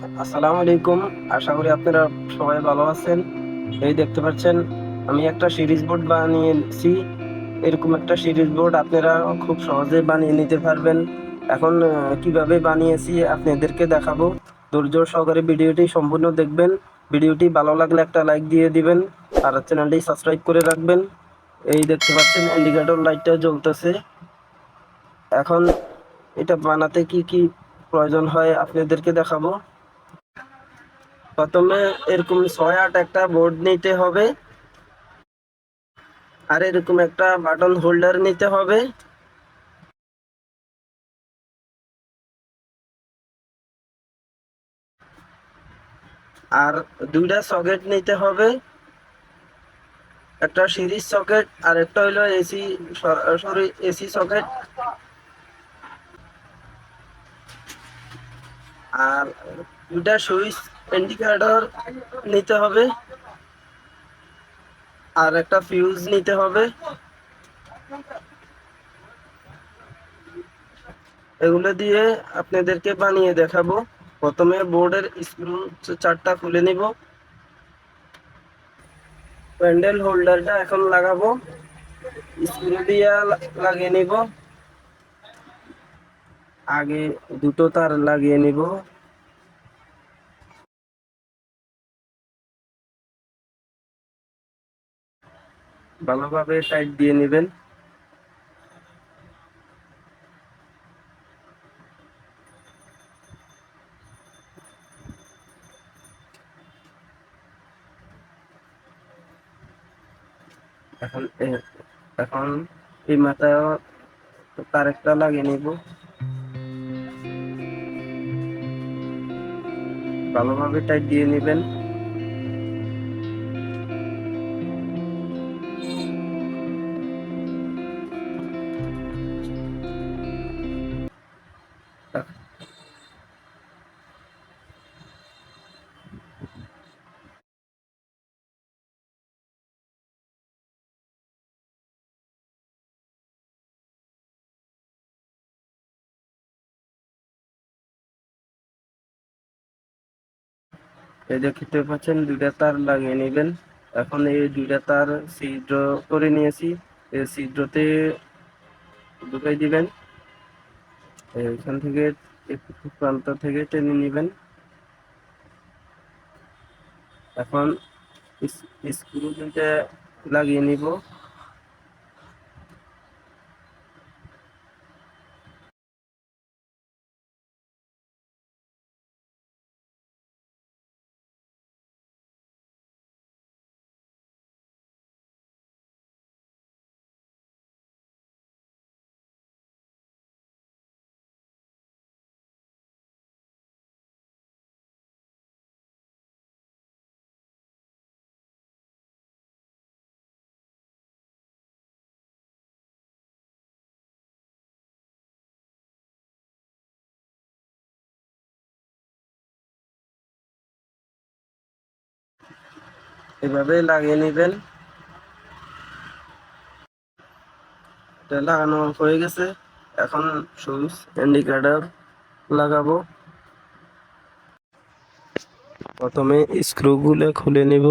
আসসালামু আলাইকুম। আশা করি আপনারা সবাই ভালো আছেন। এই দেখতে পাচ্ছেন, আমি একটা সিরিজ বোর্ড বানিয়েছি। এরকম একটা সিরিজ বোর্ড আপনারা খুব সহজে বানিয়ে নিতে পারবেন। এখন কীভাবে বানিয়েছি আপনাদেরকে দেখাবো। ধৈর্য সহকারে ভিডিওটি সম্পূর্ণ দেখবেন। ভিডিওটি ভালো লাগলে একটা লাইক দিয়ে দিবেন। আর চ্যানেলটি সাবস্ক্রাইব করে রাখবেন। এই দেখতে পাচ্ছেন, ইন্ডিকেটর লাইটটা জ্বলতেছে। এখন, এটা বানাতে কি কি প্রয়োজন হয় আপনাদেরকে দেখাবো। প্রথমে এরকম ছয় আট একটা বোর্ড নিতে হবে। আর এরকম একটা বাটন হোল্ডার নিতে হবে। আর দুইটা সকেট নিতে হবে। একটা সিরিজ সকেট আর একটা হইল এসি সরি এসি সকেট আর দুইটা সুইচ ইন্ডিকেটর নিতে হবে। আর একটা ফিউজ নিতে হবে। এগুলো দিয়ে আপনাদেরকে বানিয়ে দেখাবো। প্রথমে বোর্ডের স্ক্রু চারটা খুলে নিব। প্যান্ডেল হোল্ডারটা এখন লাগাবো। স্ক্রু দিয়ে লাগিয়ে নিব। আগে দুটো তার লাগিয়ে নিব। ভালোভাবে টাইট দিয়ে নেবেন। এখন এখন এই মাথায় তার একটা লাগিয়ে নিব। ভালোভাবে টাইট দিয়ে নেবেন। এই দেখতে পাচ্ছেন, দুইটা তার লাগিয়ে নেবেন এখন এই দুইটা তার ছিদ্র করে নিয়েছি। এই ছিদ্রতে ঢুকাই দিবেন। এখান থেকে প্রান্ত থেকে টেনে নেবেন। এখন স্ক্রু দুইটা লাগিয়ে নিব। এভাবে লাগিয়ে নেবেন। এটা লাগানো হয়ে গেছে। এখন সুইচ ইন্ডিকেটর লাগাবো। প্রথমে স্ক্রুগুলো খুলে নিব।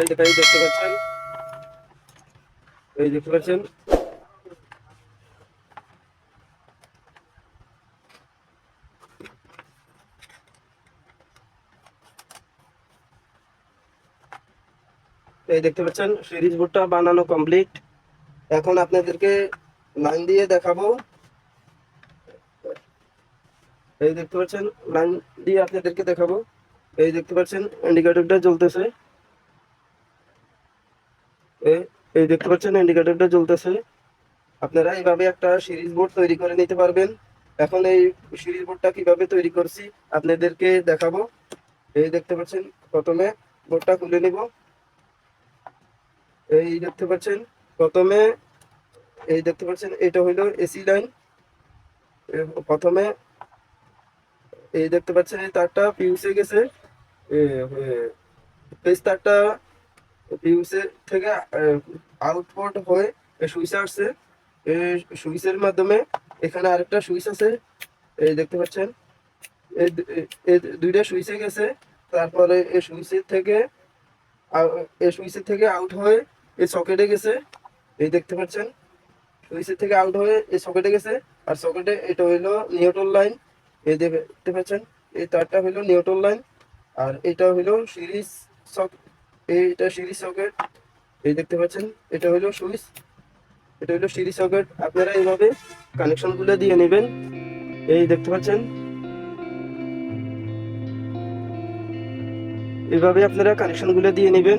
এই দেখতে পাচ্ছেন? এই দেখতে পাচ্ছেন? এই দেখতে পাচ্ছেন? সিরিজ বোর্ডটা বানানো কমপ্লিট এখন আপনাদেরকে লাইন দিয়ে দেখাবো। এই দেখতে পাচ্ছেন? লাইন দিয়ে আপনাদেরকে দেখাবো। এই দেখতে পাচ্ছেন? ইন্ডিকেটরটা জ্বলতেছে। এই দেখতে পাচ্ছেন ইন্ডিকেটরটা জ্বলতেছে। আপনারা এইভাবে একটা সিরিজ বোর্ড তৈরি করে নিতে পারবেন। এখন এই সিরিজ বোর্ডটা কীভাবে তৈরি করছি, আপনাদেরকে দেখাবো। এই দেখতে পাচ্ছেন, প্রথমে বোর্ডটা খুলে নিব। এই দেখতে পাচ্ছেন, প্রথমে, এই দেখতে পাচ্ছেন, এটা হইল এসি লাইন প্রথমে, এই দেখতে পাচ্ছেন, এই তারটা ফিউজে গেছে। তারটা ফিউজে থেকে আউটপুট হয়ে সুইচে আসছে। সুইচের মাধ্যমে এখানে আরেকটা সুইচ আছে। এই দেখতে পাচ্ছেন? দুইটা সুইচে গেছে। তারপরে এই সুইচের থেকে এই সুইচের থেকে আউট হয়ে এই সকেটে গেছে। এই দেখতে পাচ্ছেন? সুইচের থেকে আউট হয়ে এই সকেটে গেছে। আর সকেটে এটা হইল নিউট্রাল লাইন এই দেখতে পাচ্ছেন? এই তারটা হইল নিউট্রাল লাইন আর এটা হইল সিরিজ সক এইটা সিরিজ সকেট এই দেখতে পাচ্ছেন, এটা হইল সুইচ। এটা হলো সিঁড়ি সকেট আপনারা এইভাবে কানেকশনগুলো দিয়ে নেবেন। এই দেখতে পাচ্ছেন। এইভাবে আপনারা কানেকশনগুলো দিয়ে নেবেন।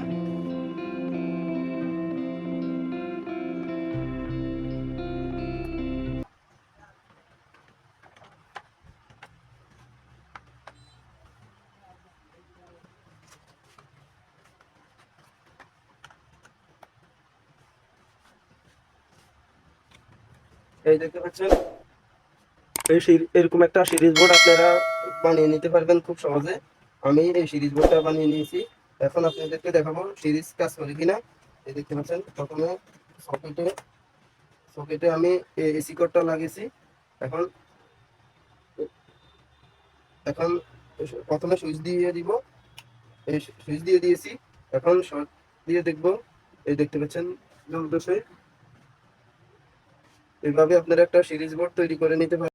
এই দেখতে পাচ্ছেন? এই এরকম একটা সিরিজ বোর্ড আপনারা বানিয়ে নিতে পারবেন খুব সহজে। আমি এই সিরিজ বোর্ডটা বানিয়ে নিয়েছি। এখন আপনাদেরকে দেখাবো সিরিজ কাজ করে কিনা। এই দেখতে পাচ্ছেন, প্রথমে সকেটে সকেটে আমি এসি কোডটা লাগিয়েছি। এখন এখন প্রথমে সুইচ দিয়ে দিব। এই সুইচ দিয়ে দিয়েছি। এখন শর্ট দিয়ে দেখব। এই দেখতে পাচ্ছেন জ্বলতেছে এইভাবে আপনারা একটা সিরিজ বোর্ড তৈরি করে নিতে পারেন।